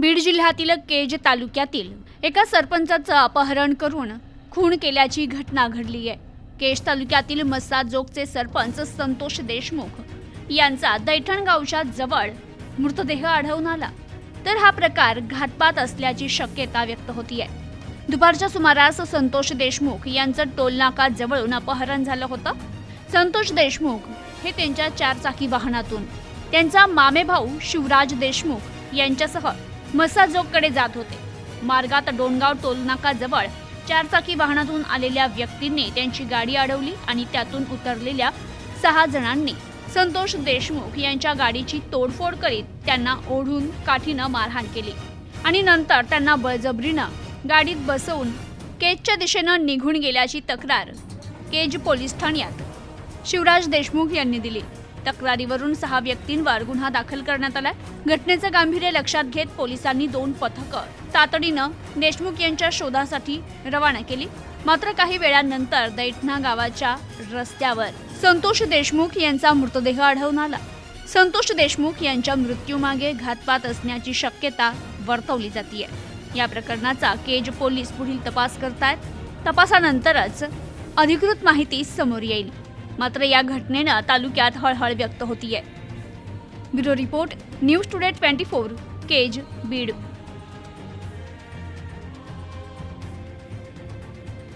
बीड जिल्ह्यातील केज तालुक्यातील एका सरपंचाचं अपहरण करून खून केल्याची घटना घडली आहे. केज तालुक्यातील मस्साजोगचे सरपंच संतोष देशमुख यांचा दैठणगावच्या जवळ मृतदेह आढळून आला. तर हा प्रकार घातपात असल्याची शक्यता व्यक्त होतीये. दुपारच्या सुमारास संतोष देशमुख यांचं टोलनाका जवळून अपहरण झालं होतं. संतोष देशमुख हे त्यांच्या चारचाकी वाहनातून त्यांचा मामेभाऊ शिवराज देशमुख यांच्यासह मसाजोगकडे जात होते. मार्गात डोणगाव टोलनाका जवळ चारचाकी वाहनातून आलेल्या व्यक्तींनी त्यांची गाडी अडवली आणि त्यातून उतरलेल्या सहा जणांनी संतोष देशमुख यांच्या गाडीची तोडफोड करीत त्यांना ओढून काठीनं मारहाण केली आणि नंतर त्यांना बळजबरीनं गाडीत बसवून केजच्या दिशेनं निघून गेल्याची तक्रार केज पोलीस ठाण्यात. शिवराज देशमुख यांनी दिली. तक्रारीवरून सहा व्यक्तींवर गुन्हा दाखल करण्यात आला घटनेचं गांभीर्य लक्षात घेत पोलिसांनी दोन पथकं तातडीनं देशमुख यांच्या शोधासाठी रवाना केली. मात्र काही वेळानंतर दैठणा गावाच्या रस्त्यावर संतोष देशमुख यांचा मृतदेह आढळून आला. संतोष देशमुख यांच्या मृत्यूमागे घातपात असण्याची शक्यता वर्तवली जाते या प्रकरणाचा केज पोलीस पुढील तपास करतायत. तपासानंतरच अधिकृत माहिती समोर येईल. मात्र या घटनेनं तालुक्यात हळहळ व्यक्त होतीये. Bureau report news today twenty four Kaij Beed.